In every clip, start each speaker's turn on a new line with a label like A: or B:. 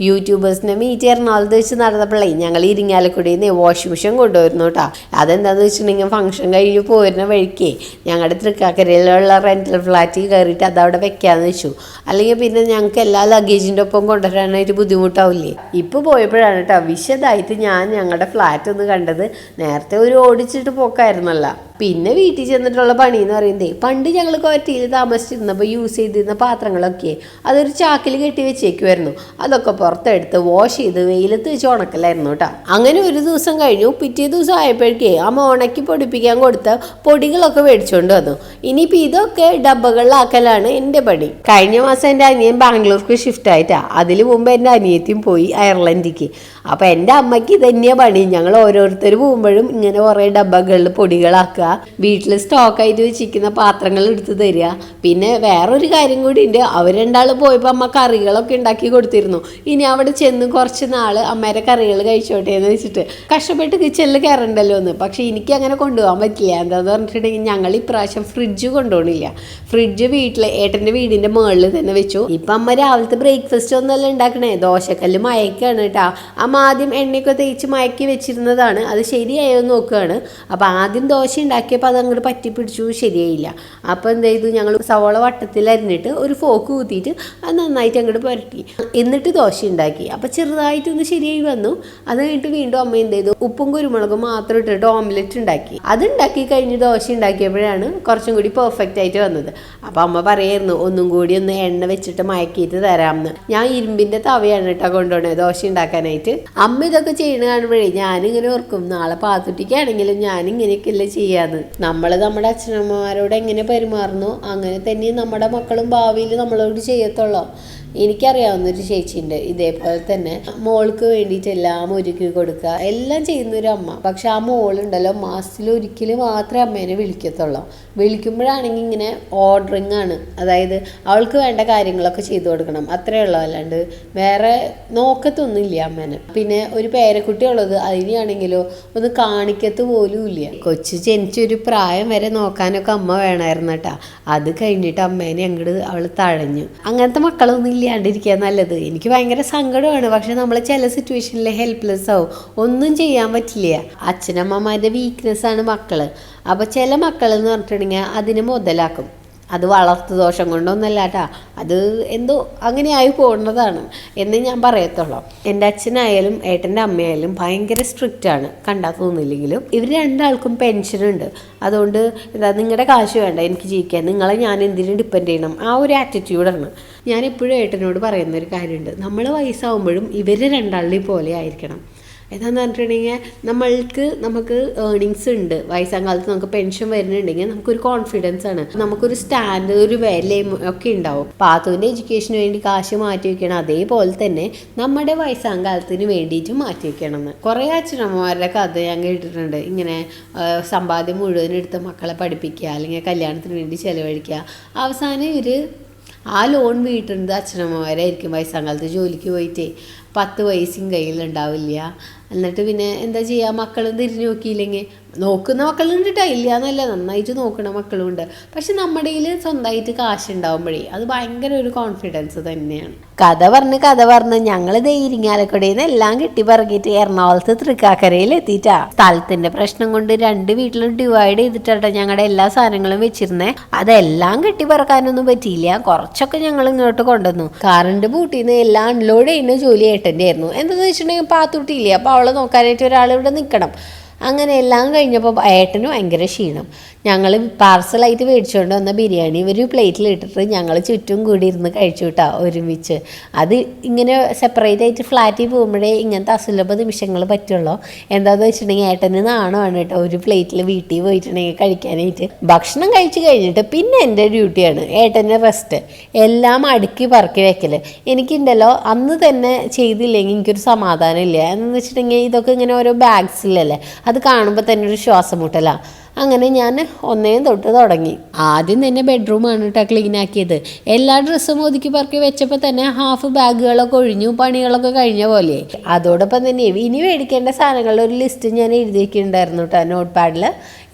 A: യൂട്യൂബേഴ്സിനെ meet എറണാകുളത്ത് വെച്ച് നടന്നപ്പോഴേ ഞങ്ങൾ ഇരിങ്ങാലക്കുടിയിൽ നിന്ന് വാഷിംഗ് മെഷീൻ കൊണ്ടുവരുന്നു കേട്ടോ അതെന്താണെന്ന് വെച്ചിട്ടുണ്ടെങ്കിൽ ഫംഗ്ഷൻ കഴിഞ്ഞ് പോരുന്ന വഴിക്ക് ഞങ്ങളുടെ തൃക്കാക്കരയിലുള്ള റെന്റൽ ഫ്ലാറ്റിൽ കയറിയിട്ട് അതവിടെ വെക്കാമെന്ന് വെച്ചു. അല്ലെങ്കിൽ പിന്നെ ഞങ്ങൾക്ക് എല്ലാ ലഗേജിന്റെ ഒപ്പം കൊണ്ടുവരാനായിട്ട് ബുദ്ധിമുട്ടാവില്ലേ? ഇപ്പോൾ പോയപ്പോഴാണ് കേട്ടോ വിശദമായിട്ട് ഞാൻ ഞങ്ങളുടെ ഫ്ലാറ്റ് ഒന്ന് കണ്ടത്. നേരത്തെ ഒരു ഓടിച്ചിട്ട് പോക്കായിരുന്നല്ല. പിന്നെ വീട്ടിൽ ചെന്നിട്ടുള്ള പണി എന്ന് പറയുന്നത് പണ്ട് ഞങ്ങൾ കോറ്റയിൽ താമസിച്ചിരുന്നപ്പോൾ യൂസ് ചെയ്തിരുന്ന പാത്രങ്ങളൊക്കെ അതൊരു ചാക്കിൽ കെട്ടി വെച്ചേക്കുമായിരുന്നു അതൊക്കെ പുറത്തെടുത്ത് വാഷ് ചെയ്ത് വെയിലത്ത് വെച്ച് ഉണക്കലായിരുന്നു കേട്ടോ. അങ്ങനെ ഒരു ദിവസം കഴിഞ്ഞു. പിറ്റേ ദിവസം ആയപ്പോഴേക്കേ അമ്മ ഉണക്കി പൊടിപ്പിക്കാൻ കൊടുത്ത പൊടികളൊക്കെ മേടിച്ചുകൊണ്ട് വന്നു. ഇനിയിപ്പോൾ ഇതൊക്കെ ഡബ്ബകളിലാക്കലാണ് എന്റെ പണി. കഴിഞ്ഞ മാസം എന്റെ അനിയൻ ബാംഗ്ലൂർക്ക് ഷിഫ്റ്റ് ആയിട്ടാ. അതിന് മുമ്പ് എന്റെ അനിയത്തിയും പോയി അയർലൻഡിക്ക്. അപ്പോൾ എന്റെ അമ്മയ്ക്ക് ഇതന്നെയാണ് പണി. ഞങ്ങൾ ഓരോരുത്തർ പോകുമ്പോഴും ഇങ്ങനെ കുറേ ഡബ്ബകളിൽ പൊടികളാക്കുക വീട്ടിൽ സ്റ്റോക്കായിട്ട് വെച്ചിരിക്കുന്ന പാത്രങ്ങൾ എടുത്ത് തരിക. പിന്നെ വേറൊരു കാര്യം കൂടി ഉണ്ട്. അവർ രണ്ടാൾ പോയപ്പോൾ അമ്മ കറികളൊക്കെ ഉണ്ടാക്കി കൊടുത്തിരുന്നു. ഇനി അവിടെ ചെന്ന് കുറച്ച് നാൾ അമ്മേരെ കറികൾ കഴിച്ചോട്ടെ എന്ന് വെച്ചിട്ട്. കഷ്ടപ്പെട്ട് കിച്ചണിൽ കയറണ്ടല്ലോ എന്ന്. പക്ഷേ എനിക്ക് അങ്ങനെ കൊണ്ടുപോകാൻ പറ്റില്ല. എന്താന്ന് പറഞ്ഞിട്ടുണ്ടെങ്കിൽ ഞങ്ങൾ ഇപ്രാവശ്യം ഫ്രിഡ്ജ് കൊണ്ടുപോകണില്ല ഫ്രിഡ്ജ് വീട്ടിൽ ഏട്ടന്റെ വീടിന്റെ മുകളിൽ തന്നെ വെച്ചു. ഇപ്പം അമ്മ രാവിലത്തെ ബ്രേക്ക്ഫാസ്റ്റ് ഒന്നല്ല ഉണ്ടാക്കണേ. ദോശക്കല്ല് മയക്കാണ് കേട്ടോ അമ്മ ആദ്യം എണ്ണയൊക്കെ തേച്ച് മയക്കി വെച്ചിരുന്നതാണ്. അത് ശരിയായോ എന്ന് നോക്കുകയാണ് അപ്പോൾ ആദ്യം ദോശ ഉണ്ടാക്കിയപ്പോൾ അത് അങ്ങോട്ട് പറ്റി പിടിച്ചു ശരിയായില്ല. അപ്പോൾ എന്ത് ചെയ്തു? ഞങ്ങൾ സവോള വട്ടത്തിൽ അരിഞ്ഞിട്ട് ഒരു ഫോക്ക് കൂത്തിയിട്ട് അത് നന്നായിട്ട് അങ്ങോട്ട് പുരട്ടി. എന്നിട്ട് ദോശ ഉണ്ടാക്കി. അപ്പോൾ ചെറുതായിട്ടൊന്ന് ശരിയായി വന്നു. അത് കഴിഞ്ഞിട്ട് വീണ്ടും അമ്മ എന്ത് ചെയ്തു? ഉപ്പും കുരുമുളകും മാത്രം ഇട്ടിട്ട് ഓംലെറ്റ് ഉണ്ടാക്കി. അത് ഉണ്ടാക്കി കഴിഞ്ഞ് ദോശ ഉണ്ടാക്കിയപ്പോഴാണ് കുറച്ചും കൂടി പെർഫെക്റ്റ് ആയിട്ട് വന്നത്. അപ്പോൾ അമ്മ പറയായിരുന്നു ഒന്നും കൂടി ഒന്ന് എണ്ണ വെച്ചിട്ട് മയക്കിയിട്ട് തരാമെന്ന് ഞാൻ ഇരുമ്പിന്റെ തവയാണ് കേട്ടോ കൊണ്ടുപോണേ ദോശ ഉണ്ടാക്കാനായിട്ട്. അമ്മ ഇതൊക്കെ ചെയ്യണ കാണുമ്പോഴേ ഞാനിങ്ങനെ ഓർക്കും നാളെ പാത്തുട്ടിക്കാണെങ്കിലും ഞാൻ ഇങ്ങനെയൊക്കെയല്ലേ ചെയ്യാന്ന്. നമ്മൾ നമ്മുടെ അച്ഛനമ്മമാരോട് എങ്ങനെ പെരുമാറുന്നു? അങ്ങനെ തന്നെ നമ്മുടെ മക്കളും ഭാവിയിൽ നമ്മളോട് ചെയ്യത്തുള്ളൂ. എനിക്കറിയാവുന്ന ഒരു ചേച്ചിയുണ്ട് ഇതേപോലെ തന്നെ. മോൾക്ക് വേണ്ടിയിട്ട് എല്ലാം ഒരുക്കി കൊടുക്കുക. എല്ലാം ചെയ്യുന്ന ഒരു അമ്മ. പക്ഷെ ആ മോളുണ്ടല്ലോ മാസത്തിൽ ഒരിക്കൽ മാത്രമേ അമ്മേനെ വിളിക്കത്തുള്ളൂ. വിളിക്കുമ്പോഴാണെങ്കിൽ ഇങ്ങനെ ഓർഡറിങ് ആണ് അതായത് അവൾക്ക് വേണ്ട കാര്യങ്ങളൊക്കെ ചെയ്തു കൊടുക്കണം. അത്രേ ഉള്ളൂ. അല്ലാണ്ട് വേറെ നോക്കത്തൊന്നുമില്ല അമ്മേനെ. പിന്നെ ഒരു പേരക്കുട്ടി ഉള്ളത് അതിനെയാണെങ്കിലോ ഒന്ന് കാണിക്കത്ത് പോലും ഇല്ല. കൊച്ചു ജനിച്ചൊരു പ്രായം വരെ നോക്കാനൊക്കെ അമ്മ വേണമായിരുന്നു കേട്ടാ. അത് കഴിഞ്ഞിട്ട് അമ്മേനെ അങ്ങോട്ട് അവൾ തഴഞ്ഞു. അങ്ങനത്തെ മക്കളൊന്നും ഇല്ലാണ്ടിരിക്കുക നല്ലത്. എനിക്ക് ഭയങ്കര സങ്കടമാണ്. പക്ഷെ നമ്മൾ ചില സിറ്റുവേഷനിൽ ഹെൽപ്ലെസ് ആവും. ഒന്നും ചെയ്യാൻ പറ്റില്ല. അച്ഛനമ്മമാരുടെ വീക്ക്നെസ് ആണ് മക്കൾ. അപ്പോൾ ചില മക്കൾ എന്ന് പറഞ്ഞിട്ടുണ്ടെങ്കിൽ അതിന് മുതലാക്കും. അത് വളർത്തു ദോഷം കൊണ്ടൊന്നല്ല കേട്ടാ അത് എന്തോ അങ്ങനെ ആയി പോകുന്നതാണ്. എന്ന് ഞാൻ പറയത്തുള്ളൂ. എന്റെ അച്ഛനായാലും ഏട്ടന്റെ അമ്മയായാലും ഭയങ്കര സ്ട്രിക്റ്റ് ആണ്. കണ്ടാൽ തോന്നില്ലെങ്കിലും ഇവർ രണ്ടാൾക്കും പെൻഷനുണ്ട് അതുകൊണ്ട് എന്താ നിങ്ങളുടെ കാശ് വേണ്ട എനിക്ക് ജീവിക്കാൻ. നിങ്ങളെ ഞാൻ എന്തിനും ഡിപ്പെൻഡ് ചെയ്യണം? ആ ഒരു ആറ്റിറ്റ്യൂഡാണ് ഞാൻ എപ്പോഴും ഏട്ടനോട് പറയുന്ന ഒരു കാര്യമുണ്ട്. നമ്മൾ വയസ്സാവുമ്പോഴും ഇവർ രണ്ടാളുടെയും പോലെ ആയിരിക്കണം. എന്താന്ന് പറഞ്ഞിട്ടുണ്ടെങ്കിൽ നമ്മൾക്ക് നമുക്ക് ഏർണിങ്സ് ഉണ്ട്. വയസ്സാം കാലത്ത് നമുക്ക് പെൻഷൻ വരുന്നുണ്ടെങ്കിൽ നമുക്കൊരു കോൺഫിഡൻസ് ആണ്. നമുക്കൊരു സ്റ്റാൻഡ് ഒരു വിലയും ഒക്കെ ഉണ്ടാവും. പാത്തുവിന്റെ എഡ്യൂക്കേഷന് വേണ്ടി കാശ് മാറ്റി വെക്കണം. അതേപോലെ തന്നെ നമ്മുടെ വയസ്സാം കാലത്തിന് വേണ്ടിയിട്ട് മാറ്റി വെക്കണം എന്ന്. കുറേ അച്ഛനമ്മമാരുടെ കഥ ഞാൻ കേട്ടിട്ടുണ്ട്. ഇങ്ങനെ സമ്പാദ്യം മുഴുവൻ എടുത്ത് മക്കളെ പഠിപ്പിക്കുക അല്ലെങ്കിൽ കല്യാണത്തിന് വേണ്ടി ചിലവഴിക്കുക. അവസാനം ഇവർ ആ ലോൺ വീട്ടുന്നത് അച്ഛനമ്മമാരായിരിക്കും വയസ്സാം കാലത്ത് ജോലിക്ക് പോയിട്ട്. പത്ത് വയസ്സും കയ്യിലുണ്ടാവില്ല. എന്നിട്ട് പിന്നെ എന്താ ചെയ്യുക മക്കളും തിരിഞ്ഞു നോക്കിയില്ലെങ്കിൽ നോക്കുന്ന മക്കളുണ്ട് കേട്ടോ ഇല്ല എന്നല്ല നന്നായിട്ട് നോക്കുന്ന മക്കളുണ്ട്. പക്ഷെ നമ്മുടെ കയ്യിൽ സ്വന്തമായിട്ട് കാശ് ഉണ്ടാവുമ്പോഴേ അത് ഭയങ്കര ഒരു കോൺഫിഡൻസ് തന്നെയാണ്. കഥ പറഞ്ഞ് കഥ പറഞ്ഞ് ഞങ്ങൾ ദേ ഇരിങ്ങാലക്കുടയിൽ നിന്ന് എല്ലാം കിട്ടി പറക്കിയിട്ട് എറണാകുളത്ത് തൃക്കാക്കരയിൽ എത്തിയിട്ടാ സ്ഥലത്തിന്റെ പ്രശ്നം കൊണ്ട് രണ്ട് വീട്ടിലും ഡിവൈഡ് ചെയ്തിട്ടാട്ടോ ഞങ്ങളുടെ എല്ലാ സാധനങ്ങളും വെച്ചിരുന്നേ. അതെല്ലാം കെട്ടി പറക്കാനൊന്നും പറ്റിയില്ല. കുറച്ചൊക്കെ ഞങ്ങൾ ഇങ്ങോട്ട് കൊണ്ടുവന്നു. കാറിന്റെ ബൂട്ടിൽ നിന്ന് എല്ലാം അൺലോഡ് ചെയ്യുന്ന ജോലി ഏട്ടന്റെ ആയിരുന്നു എന്താണെന്ന് വെച്ചിട്ടുണ്ടെങ്കിൽ പാത്തുട്ടിയില്ലേ? അപ്പോൾ അവളെ നോക്കാനായിട്ട് ഒരാൾ ഇവിടെ നിൽക്കണം അങ്ങനെ എല്ലാം കഴിഞ്ഞപ്പോൾ ഏട്ടന് ഭയങ്കര ക്ഷീണം. ഞങ്ങൾ പാർസലായിട്ട് മേടിച്ചുകൊണ്ട് വന്ന ബിരിയാണി ഒരു പ്ലേറ്റിൽ ഇട്ടിട്ട് ഞങ്ങൾ ചുറ്റും കൂടി ഇരുന്ന് കഴിച്ചു കേട്ടോ ഒരുമിച്ച്. അത് ഇങ്ങനെ സെപ്പറേറ്റ് ആയിട്ട് ഫ്ലാറ്റിൽ പോകുമ്പോഴേ ഇങ്ങനത്തെ അസുലഭ നിമിഷങ്ങൾ പറ്റുള്ളൂ. എന്താണെന്ന് വെച്ചിട്ടുണ്ടെങ്കിൽ ഏട്ടന് നാണമാണ് കേട്ടോ ഒരു പ്ലേറ്റിൽ വീട്ടിൽ പോയിട്ടുണ്ടെങ്കിൽ കഴിക്കാനായിട്ട്. ഭക്ഷണം കഴിച്ച് കഴിഞ്ഞിട്ട് പിന്നെ എന്റെ ഡ്യൂട്ടിയാണ് ഏട്ടന്റെ റെസ്റ്റ് എല്ലാം അടുക്കി പറക്കി വെക്കൽ എനിക്കുണ്ടല്ലോ അന്ന് തന്നെ ചെയ്തില്ലെങ്കിൽ എനിക്കൊരു സമാധാനം ഇല്ല. എന്ന് വെച്ചിട്ടുണ്ടെങ്കിൽ ഇതൊക്കെ ഇങ്ങനെ ഓരോ ബാഗ്സിലല്ലേ അത് കാണുമ്പോൾ തന്നെ ഒരു ശ്വാസം മുട്ടലാണ് അങ്ങനെ ഞാൻ ഒന്നേ തൊട്ട് തുടങ്ങി. ആദ്യം തന്നെ ബെഡ്റൂമാണ് കേട്ടോ ക്ലീൻ ആക്കിയത്. എല്ലാ ഡ്രസ്സും ഒതുക്കി പറക്കി വെച്ചപ്പോൾ തന്നെ ഹാഫ് ബാഗുകളൊക്കെ ഒഴിഞ്ഞു പണികളൊക്കെ കഴിഞ്ഞ പോലെ. അതോടൊപ്പം തന്നെ ഇനി മേടിക്കേണ്ട സാധനങ്ങളുടെ ഒരു ലിസ്റ്റ് ഞാൻ എഴുതിയിട്ടുണ്ടായിരുന്നു കേട്ടോ നോട്ട് പാഡിൽ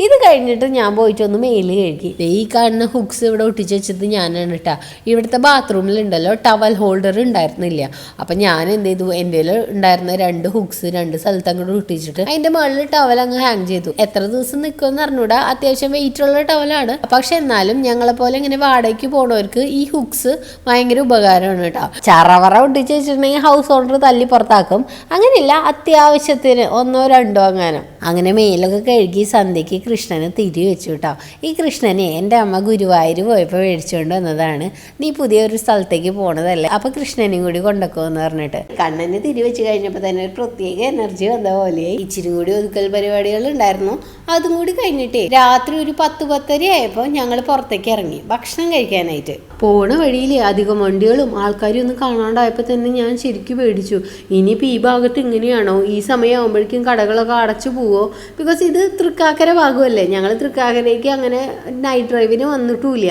A: ഇത് കഴിഞ്ഞിട്ട് ഞാൻ പോയിട്ട് ഒന്ന് മെയിൽ കഴുകി ഈ കാണുന്ന ഹുക്സ് ഇവിടെ ഒട്ടിച്ച് വെച്ചത് ഞാനാണ് കേട്ടോ ഇവിടുത്തെ ബാത്റൂമിലുണ്ടല്ലോ ടവൽ ഹോൾഡർ ഉണ്ടായിരുന്നില്ല. അപ്പം ഞാൻ എന്ത് ചെയ്തു? എന്റെ ഉണ്ടായിരുന്ന രണ്ട് ഹുക്സ് രണ്ട് സ്ഥലത്ത് അങ്ങോട്ട് ഒട്ടിച്ചിട്ട് അതിന്റെ മുകളിൽ ടവൽ അങ്ങ് ഹാങ് ചെയ്തു. എത്ര ദിവസം നിൽക്കുമെന്ന് അറിഞ്ഞൂടാ അത്യാവശ്യം വെയിറ്റ് ഉള്ള ടവലാണ് പക്ഷെ എന്നാലും ഞങ്ങളെ പോലെ ഇങ്ങനെ വാടകയ്ക്ക് പോണവർക്ക് ഈ ഹുക്സ് ഭയങ്കര ഉപകാരമാണ് കേട്ടോ. ചറവറ ഒട്ടിച്ച് വെച്ചിട്ടുണ്ടെങ്കിൽ ഹൗസ് ഓണർ തല്ലി പുറത്താക്കും. അങ്ങനെയില്ല അത്യാവശ്യത്തിന് ഒന്നോ രണ്ടോ അങ്ങനെ. അങ്ങനെ മേലൊക്കെ കഴുകി സന്ധ്യയ്ക്ക് കൃഷ്ണന് തിരി വെച്ചു കേട്ടോ ഈ കൃഷ്ണനെ എന്റെ അമ്മ ഗുരുവായൂർ പോയപ്പോൾ മേടിച്ചുകൊണ്ട് വന്നതാണ്. നീ പുതിയൊരു സ്ഥലത്തേക്ക് പോണതല്ലേ? അപ്പോൾ കൃഷ്ണനെയും കൂടി കൊണ്ടുപോകുമെന്ന് പറഞ്ഞിട്ട്. കണ്ണന് തിരി വെച്ച് കഴിഞ്ഞപ്പോൾ തന്നെ ഒരു പ്രത്യേക എനർജി വന്ന പോലെ ഇച്ചിരി കൂടി ഒതുക്കൽ പരിപാടികൾ ഉണ്ടായിരുന്നു. അതും കൂടി കഴിഞ്ഞിട്ടേ രാത്രി ഒരു പത്ത് പത്തര ആയപ്പോൾ ഞങ്ങൾ പുറത്തേക്ക് ഇറങ്ങി. ഭക്ഷണം കഴിക്കാനായിട്ട്. പോണ വഴിയിൽ അധികം വണ്ടികളും ആൾക്കാരും ഒന്നും കാണാണ്ടായപ്പോൾ തന്നെ ഞാൻ ശരിക്കും പേടിച്ചു. ഇനിയിപ്പോൾ ഈ ഭാഗത്ത് ഇങ്ങനെയാണോ? ഈ സമയമാകുമ്പോഴേക്കും കടകളൊക്കെ അടച്ചു പോവോ ബിക്കോസ് ഇത് തൃക്കാക്കര ഭാഗമല്ലേ? ഞങ്ങൾ തൃക്കാക്കരയ്ക്ക് അങ്ങനെ നൈറ്റ് ഡ്രൈവിന് വന്നിട്ടുമില്ല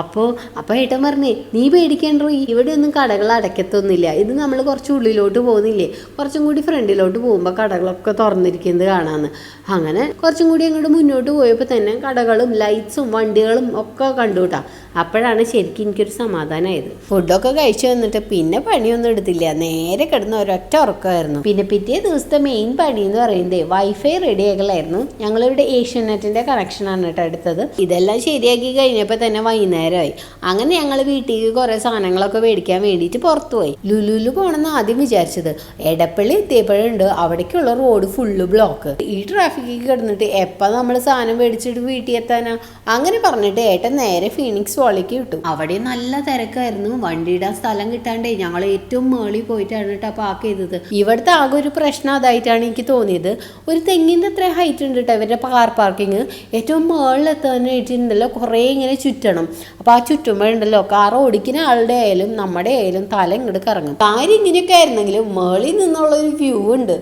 A: അപ്പോൾ അപ്പോൾ ഏട്ടൻ പറഞ്ഞേ നീ പേടിക്കണ്ടോ ഇവിടെ ഒന്നും കടകൾ അടയ്ക്കത്തൊന്നുമില്ല. ഇത് നമ്മൾ കുറച്ച് ഉള്ളിലോട്ട് പോകുന്നില്ലേ? കുറച്ചും കൂടി ഫ്രണ്ടിലോട്ട് പോകുമ്പോൾ കടകളൊക്കെ തുറന്നിരിക്കുന്നത് കാണാമെന്ന് അങ്ങനെ കുറച്ചും കൂടി അങ്ങോട്ട് മുന്നോട്ട് പോയപ്പോൾ തന്നെ കടകളും ലൈറ്റ്സും വണ്ടികളും ഒക്കെ കണ്ടുകൂട്ടാ അപ്പോഴാണ് ശരിക്കും എനിക്കൊരു സമാധാനമായത് ഫുഡൊക്കെ കഴിച്ചു വന്നിട്ട് പിന്നെ പണിയൊന്നും എടുത്തില്ല. നേരെ കിടന്ന ഒരൊറ്റ ഉറക്കമായിരുന്നു. പിന്നെ പിറ്റേ ദിവസത്തെ മെയിൻ പണി എന്ന് പറയുന്നത് വൈഫൈ റെഡി ആക്കലായിരുന്നു. ഞങ്ങളിവിടെ ഏഷ്യനെറ്റിന്റെ കണക്ഷനാണ് കേട്ടോ എടുത്തത്. ഇതെല്ലാം ശരിയാക്കി കഴിഞ്ഞപ്പോൾ തന്നെ വൈകുന്നേരമായി അങ്ങനെ ഞങ്ങൾ വീട്ടിലേക്ക് കുറേ സാധനങ്ങളൊക്കെ മേടിക്കാൻ വേണ്ടിയിട്ട് പുറത്തു പോയി. ലുലുലു പോകണമെന്ന് ആദ്യം വിചാരിച്ചത്. എടപ്പള്ളി എത്തിയപ്പോഴുണ്ട് അവിടേക്കുള്ള റോഡ് ഫുള്ള് ബ്ലോക്ക്. ഈ ട്രാഫിക്കിൽ കിടന്നിട്ട് എപ്പോൾ നമ്മൾ സാധനം മേടിച്ചിട്ട് വീട്ടിൽ എത്താനാ? അങ്ങനെ പറഞ്ഞിട്ട് ഏട്ടൻ നേരെ ഫീനിക്സ് വാളിക്ക് കിട്ടും അവിടെ നല്ല തിരക്കായിരുന്നു. വണ്ടിയിടാൻ സ്ഥലം കിട്ടാണ്ടേ ഞങ്ങൾ ഏറ്റവും മേളിൽ പോയിട്ടാണ് കേട്ടോ പാക്ക് ചെയ്തത്. ഇവിടുത്തെ ആകെ ഒരു പ്രശ്നം അതായിട്ടാണ് എനിക്ക് തോന്നിയത്. ഒരു തെങ്ങിന്റെ അത്ര ഹൈറ്റ് ഉണ്ട് കേട്ടോ ഇവരുടെ കാർ പാർക്കിങ്. ഏറ്റവും മുകളിൽ എത്താനായിട്ടുണ്ടല്ലോ കുറേ ഇങ്ങനെ ചുറ്റണം. അപ്പോൾ ആ ചുറ്റുമ്പോഴുണ്ടല്ലോ കാർ ഓടിക്കുന്ന ആളുടെ ആയാലും നമ്മുടെ ആയാലും തല ഇങ്ങോട്ട് കറങ്ങും. കാര്യം ഇങ്ങനെയൊക്കെ ആയിരുന്നെങ്കിലും മേളിൽ നിന്നുള്ള ഒരു വ്യൂ ഉണ്ട്.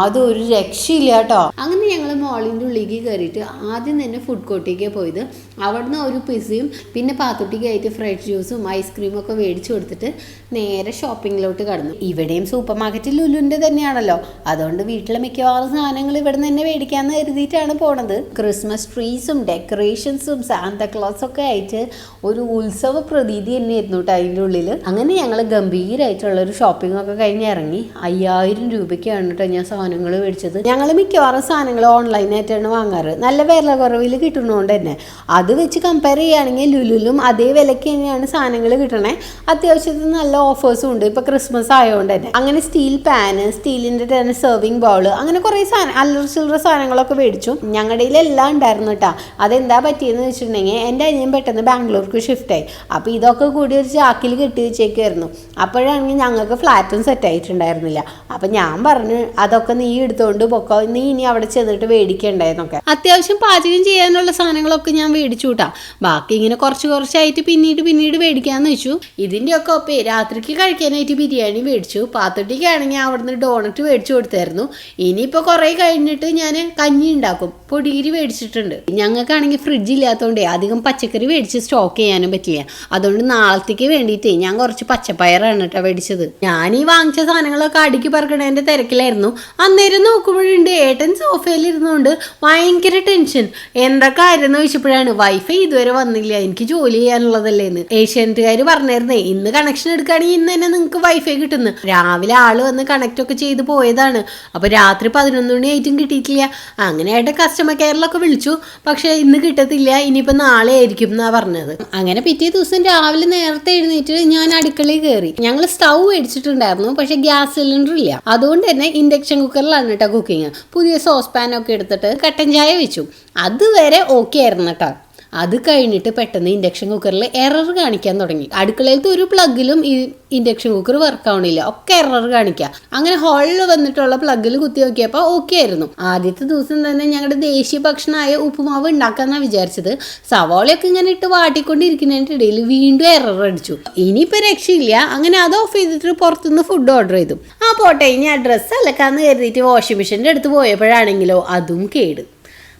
A: അതൊരു രക്ഷയില്ല കേട്ടോ. അങ്ങനെ ഞങ്ങൾ മോളിന്റെ ഉള്ളിലേക്ക് കയറിയിട്ട് ആദ്യം തന്നെ ഫുഡ് കോർട്ടിലേക്ക് പോയത്. അവിടുന്ന് ഒരു പിസയും പിന്നെ പാത്തുട്ടിക്കായിട്ട് ഫ്രഷ് ജ്യൂസും ഐസ്ക്രീമും ഒക്കെ മേടിച്ചു കൊടുത്തിട്ട് നേരെ ഷോപ്പിങ്ങിലോട്ട് കടന്നു. ഇവിടെയും സൂപ്പർ മാർക്കറ്റിൽ ലുലുവിന്റെ തന്നെയാണല്ലോ. അതുകൊണ്ട് വീട്ടിലെ മിക്കവാറും സാധനങ്ങൾ ഇവിടെ നിന്ന് തന്നെ മേടിക്കാമെന്ന് കരുതിയിട്ടാണ് പോണത്. ക്രിസ്മസ് ട്രീസും ഡെക്കറേഷൻസും സാന്ത ഒക്കെ ആയിട്ട് ഒരു ഉത്സവ പ്രതീതി തന്നെയായിരുന്നു കേട്ടോ അതിന്റെ ഉള്ളിൽ അങ്ങനെ ഞങ്ങൾ ഗംഭീരമായിട്ടുള്ള ഒരു ഷോപ്പിംഗ് ഒക്കെ കഴിഞ്ഞ് ഇറങ്ങി. അയ്യായിരം രൂപയ്ക്കാണ് കേട്ടോ ഞാൻ സാധനങ്ങൾ മേടിച്ചത്. ഞങ്ങൾ മിക്കവാറും സാധനങ്ങൾ ഓൺലൈനായിട്ടാണ് വാങ്ങാറ്. നല്ല വില കുറവിൽ കിട്ടുന്നതുകൊണ്ട് തന്നെ. അത് വെച്ച് കമ്പയർ ചെയ്യുകയാണെങ്കിൽ ലുലുലും അതേ വിലയ്ക്ക് തന്നെയാണ് സാധനങ്ങൾ കിട്ടണേ. അത്യാവശ്യത്തിന് നല്ല ഓഫേഴ്സും ഉണ്ട്. ഇപ്പോൾ ക്രിസ്മസ് ആയതുകൊണ്ട് തന്നെ. അങ്ങനെ സ്റ്റീൽ പാന് സ്റ്റീലിന്റെ തന്നെ സെർവിങ് ബൗൾ അങ്ങനെ കുറേ സാധനം അല്ലറ ചില്ലറ സാധനങ്ങളൊക്കെ മേടിച്ചു. ഞങ്ങളുടെ എല്ലാം ഉണ്ടായിരുന്നു കേട്ടോ അതെന്താ പറ്റിയെന്ന് വെച്ചിട്ടുണ്ടെങ്കിൽ എന്റെ അനിയൻ പെട്ടെന്ന് ബാംഗ്ലൂർക്ക് ഷിഫ്റ്റ് ആയി. അപ്പോൾ ഇതൊക്കെ കൂടി ഒരു ചാക്കിൽ കെട്ടി വെച്ചേക്കായിരുന്നു അപ്പോഴാണെങ്കിൽ ഞങ്ങൾക്ക് ഫ്ലാറ്റും സെറ്റ് ആയിട്ടുണ്ടായിരുന്നില്ല. അപ്പം ഞാൻ പറഞ്ഞു അതൊക്കെ നീ എടുത്തോണ്ട് പൊക്കോ. നീ ഇനി അവിടെ ചെന്നിട്ട് മേടിക്കണ്ടേന്നൊക്കെ അത്യാവശ്യം പാചകം ചെയ്യാനുള്ള സാധനങ്ങളൊക്കെ ഞാൻ മേടിച്ചു കൂട്ടാ ബാക്കി ഇങ്ങനെ കുറച്ച് കുറച്ചായിട്ട് പിന്നീട് പിന്നീട് മേടിക്കാന്ന് വെച്ചു. ഇതിന്റെ ഒക്കെ ഒപ്പേ രാത്രിക്ക് കഴിക്കാനായിട്ട് ബിരിയാണി മേടിച്ചു പാത്തട്ടിക്കാണെങ്കിൽ അവിടുന്ന് ഡോണറ്റ് മേടിച്ചു കൊടുത്തായിരുന്നു. ഇനിയിപ്പോൾ കുറേ കഴിഞ്ഞിട്ട് ഞാൻ കഞ്ഞി ഉണ്ടാക്കും. പൊടിയിരി മേടിച്ചിട്ടുണ്ട് ഞങ്ങൾക്കാണെങ്കിൽ ഫ്രിഡ്ജ് ഇല്ലാത്തതുകൊണ്ട് അധികം പച്ചക്കറി മേടിച്ച് സ്റ്റോക്ക് ചെയ്യാനും പറ്റില്ല. അതുകൊണ്ട് നാളത്തേക്ക് വേണ്ടിയിട്ടേ ഞാൻ കുറച്ച് പച്ചപ്പയറാണ് കേട്ടോ മേടിച്ചത് ഞാൻ ഈ വാങ്ങിച്ച സാധനങ്ങളൊക്കെ അടുക്കി പറക്കണതിന്റെ തിരക്കിലായിരുന്നു. അന്നേരം നോക്കുമ്പോഴുണ്ട് ഏട്ടൻ സോഫയിൽ ഇരുന്നുകൊണ്ട് ഭയങ്കര ടെൻഷൻ എന്താ കാര്യം എന്ന് ചോദിച്ചപ്പോഴാണ് വൈഫൈ ഇതുവരെ വന്നില്ല എനിക്ക് ജോലി ചെയ്യാനുള്ളതല്ലേ എന്ന് ഏഷ്യാനെറ്റുകാർ പറഞ്ഞായിരുന്നേ ഇന്ന് കണക്ഷൻ എടുക്കുകയാണെങ്കിൽ ഇന്ന് തന്നെ നിങ്ങൾക്ക് വൈഫൈ കിട്ടുന്നു. രാവിലെ ആൾ വന്ന് കണക്ട് ഒക്കെ ചെയ്ത് പോയതാണ്. അപ്പോൾ രാത്രി പതിനൊന്ന് മണി ആയിട്ടും കിട്ടിയിട്ടില്ല. അങ്ങനെ ഏട്ടൻ കസ്റ്റമർ കെയറിലൊക്കെ വിളിച്ചു. പക്ഷേ ഇന്ന് കിട്ടത്തില്ല ഇനിയിപ്പോൾ നാളെ ആയിരിക്കും എന്നാണ് പറഞ്ഞത്. അങ്ങനെ പിറ്റേ ദിവസം രാവിലെ നേരത്തെ എഴുന്നേറ്റ് ഞാൻ അടുക്കളയിൽ കയറി ഞങ്ങൾ സ്റ്റൗ മേടിച്ചിട്ടുണ്ടായിരുന്നു പക്ഷേ ഗ്യാസ് സിലിണ്ടർ ഇല്ല. അതുകൊണ്ട് തന്നെ ഇൻഡക്ഷൻ കുക്കറിലാണ് കേട്ടോ കുക്കിങ്. പുതിയ സോസ് പാനൊക്കെ എടുത്തിട്ട് കട്ടൻ ചായ വെച്ചു. അതുവരെ ഓക്കെ ആയിരുന്നു കേട്ടോ. അത് കഴിഞ്ഞിട്ട് പെട്ടെന്ന് ഇൻഡക്ഷൻ കുക്കറിൽ എറർ കാണിക്കാൻ തുടങ്ങി. അടുക്കളയിലത്തെ ഒരു പ്ലഗിലും ഈ ഇൻഡക്ഷൻ കുക്കർ വർക്ക് ആവണില്ല. ഒക്കെ എറർ കാണിക്കുക അങ്ങനെ ഹോളിൽ വന്നിട്ടുള്ള പ്ലഗിൽ കുത്തി നോക്കിയപ്പോൾ ഓക്കെ ആയിരുന്നു. ആദ്യത്തെ ദിവസം തന്നെ ഞങ്ങളുടെ ദേശീയ ഭക്ഷണമായ ഉപ്പുമാവ് ഉണ്ടാക്കാന്നാണ് വിചാരിച്ചത്. സവാളയൊക്കെ ഇങ്ങനെ ഇട്ട് വാട്ടിക്കൊണ്ടിരിക്കുന്നതിന്റെ ഇടയിൽ വീണ്ടും എറർ അടിച്ചു. ഇനിയിപ്പോൾ രക്ഷയില്ല. അങ്ങനെ അത് ഓഫ് ചെയ്തിട്ട് പുറത്തുനിന്ന് ഫുഡ് ഓർഡർ ചെയ്തു. ആ പോട്ടെ ഇനി അഡ്രസ്സ് അലക്കാന്ന് കരുതിയിട്ട് വാഷിംഗ് മെഷീന്റെ അടുത്ത് പോയപ്പോഴാണെങ്കിലോ അതും കേട്.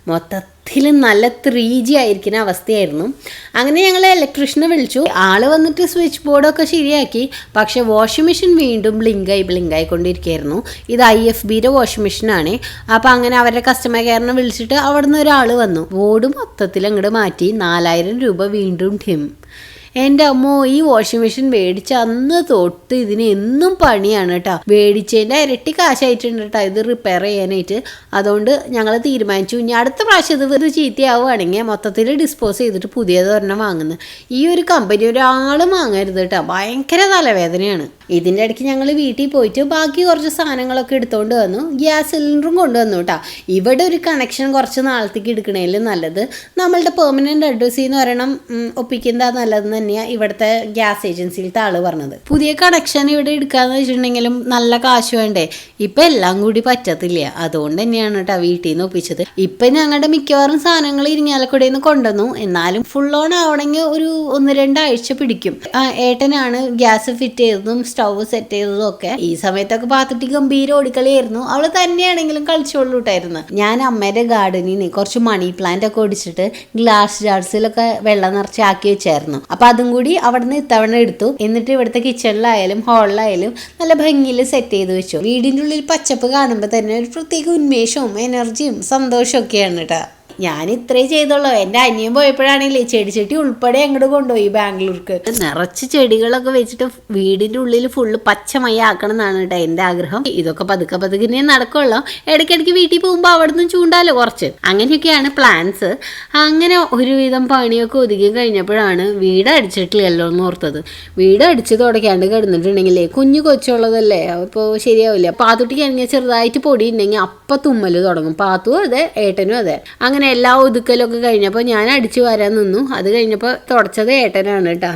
A: മൊത്തത്തിൽ
B: സത്യത്തിൽ നല്ല ത്രീ ജി ആയിരിക്കുന്ന അവസ്ഥയായിരുന്നു. അങ്ങനെ ഞങ്ങൾ ഇലക്ട്രീഷ്യനെ വിളിച്ചു. ആൾ വന്നിട്ട് സ്വിച്ച് ബോർഡൊക്കെ ശരിയാക്കി. പക്ഷെ വാഷിംഗ് മെഷീൻ വീണ്ടും ബ്ലിങ്കായി ബ്ലിങ്കായി കൊണ്ടിരിക്കുകയായിരുന്നു. ഇത് ഐ എഫ് ബിയുടെ വാഷിംഗ് മെഷീനാണ് അപ്പോൾ അങ്ങനെ അവരുടെ കസ്റ്റമർ കെയറിനെ വിളിച്ചിട്ട് അവിടെ നിന്ന് ഒരാൾ വന്നു. ബോർഡ് മൊത്തത്തിൽ അങ്ങോട്ട് മാറ്റി. നാലായിരം രൂപ വീണ്ടും ടിം. എന്റെ അമ്മോ ഈ വാഷിംഗ് മെഷീൻ മേടിച്ച അന്ന് തൊട്ട് ഇതിന് എന്നും പണിയാണ് കേട്ടോ മേടിച്ചതിന്റെ ഇരട്ടി കാശായിട്ടുണ്ട് കേട്ടോ ഇത് റിപ്പയർ ചെയ്യാനായിട്ട്. അതുകൊണ്ട് ഞങ്ങൾ തീരുമാനിച്ചു. ഇനി അടുത്ത പ്രാവശ്യം ഇത് ഇത് ചീത്തയാവുകയാണെങ്കിൽ മൊത്തത്തിൽ ഡിസ്പോസ് ചെയ്തിട്ട് പുതിയത് ഒരെണ്ണം വാങ്ങുന്നത് ഈ ഒരു കമ്പനി ഒരാളും വാങ്ങരുത് കേട്ടോ ഭയങ്കര തലവേദനയാണ്. ഇതിന്റെ ഇടയ്ക്ക് ഞങ്ങൾ വീട്ടിൽ പോയിട്ട് ബാക്കി കുറച്ച് സാധനങ്ങളൊക്കെ എടുത്തുകൊണ്ട് വന്നു. ഗ്യാസ് സിലിണ്ടറും കൊണ്ടുവന്നു കേട്ടോ ഇവിടെ ഒരു കണക്ഷൻ കുറച്ച് നാളത്തേക്ക് എടുക്കണേലും നല്ലത്. നമ്മളുടെ പെർമനന്റ് അഡ്രസ്സിൽ നിന്ന് ഒരെണ്ണം ഒപ്പിക്കുന്നതാണ് ഒപ്പിക്കുന്നതാ നല്ലതെന്ന് തന്നെയാണ് ഇവിടുത്തെ ഗ്യാസ് ഏജൻസിയിലത്തെ ആൾ പറഞ്ഞത്. പുതിയ കണക്ഷൻ ഇവിടെ എടുക്കാന്ന് വെച്ചിട്ടുണ്ടെങ്കിലും നല്ല കാശ് വേണ്ടേ? ഇപ്പൊ എല്ലാം കൂടി പറ്റത്തില്ല. അതുകൊണ്ട് തന്നെയാണ് കേട്ടോ വീട്ടിൽ നിന്ന് ഒപ്പിച്ചത്. ഇപ്പൊ ഞങ്ങളുടെ മിക്കവാറും സാധനങ്ങൾ ഇരിങ്ങാലക്കുടയിൽ നിന്ന് കൊണ്ടുവന്നു. എന്നാലും ഫുൾ ഓൺ ആവണമെങ്കിൽ ഒരു ഒന്ന് രണ്ടാഴ്ച പിടിക്കും. ഏട്ടനാണ് ഗ്യാസ് ഫിറ്റ് ചെയ്തതും സ്റ്റൗ സെറ്റ് ചെയ്തതും ഒക്കെ. ഈ സമയത്തൊക്കെ പാത്തിട്ട് ഗംഭീര ഓടിക്കളിയായിരുന്നു. അവൾ തന്നെയാണെങ്കിലും കളിച്ചോളൂട്ടായിരുന്നു. ഞാൻ അമ്മയുടെ ഗാർഡനിൽ കുറച്ച് മണി പ്ലാന്റ് ഒക്കെ ഓടിച്ചിട്ട് ഗ്ലാസ് ജാർസിലൊക്കെ വെള്ളം നിറച്ച് ആക്കി വെച്ചായിരുന്നു. അപ്പൊ അതും കൂടി അവിടെ നിന്ന് ഇത്തവണ എടുത്തു. എന്നിട്ട് ഇവിടുത്തെ കിച്ചണിലായാലും ഹാളിലായാലും നല്ല ഭംഗിയിൽ സെറ്റ് ചെയ്ത് വെച്ചു. വീടിന്റെ ഉള്ളിൽ പച്ചപ്പ് കാണുമ്പോൾ തന്നെ ഒരു പ്രത്യേക ഉന്മേഷവും എനർജിയും സന്തോഷവും ഒക്കെയാണ് കേട്ടോ ഞാൻ ഇത്രേ ചെയ്തോളൂ എന്റെ അനിയൻ പോയപ്പോഴാണെങ്കിലേ ചെടിച്ചട്ടി ഉൾപ്പെടെ അങ്ങോട്ട് കൊണ്ടുപോയി ബാംഗ്ലൂർക്ക്. നിറച്ച് ചെടികളൊക്കെ വെച്ചിട്ട് വീടിന്റെ ഉള്ളിൽ ഫുള്ള് പച്ചമയ ആക്കണം എന്നാണ് കേട്ടോ എന്റെ ആഗ്രഹം. ഇതൊക്കെ പതുക്കെ പതുക്കെ ഇനി നടക്കുള്ളൂ. ഇടയ്ക്കിടയ്ക്ക് വീട്ടിൽ പോകുമ്പോൾ അവിടെ നിന്ന് ചൂണ്ടാലോ കുറച്ച്. അങ്ങനെയൊക്കെയാണ് പ്ലാൻസ് അങ്ങനെ ഒരുവിധം പണിയൊക്കെ ഒതുക്കി കഴിഞ്ഞപ്പോഴാണ് വീട് അടിച്ചിട്ടില്ലല്ലോ എന്ന് ഓർത്തത്. വീട് അടിച്ച് തുടക്കാണ്ട് കിടന്നിട്ടുണ്ടെങ്കിലേ കുഞ്ഞു കൊച്ചുള്ളതല്ലേ? അപ്പോൾ ശരിയാവില്ല. പാത്തുട്ടിക്കാണെങ്കിൽ ചെറുതായിട്ട് പൊടി ഉണ്ടെങ്കിൽ അപ്പം തുമ്മൽ തുടങ്ങും. പാത്തും അതെ ഏട്ടനും അതെ. അങ്ങനെ എല്ലാ ഒതുക്കലൊക്കെ കഴിഞ്ഞപ്പോൾ ഞാൻ അടിച്ചു വരാൻ നിന്നു. അത് കഴിഞ്ഞപ്പോൾ തുടച്ചത് ഏട്ടനാണ് കേട്ടോ.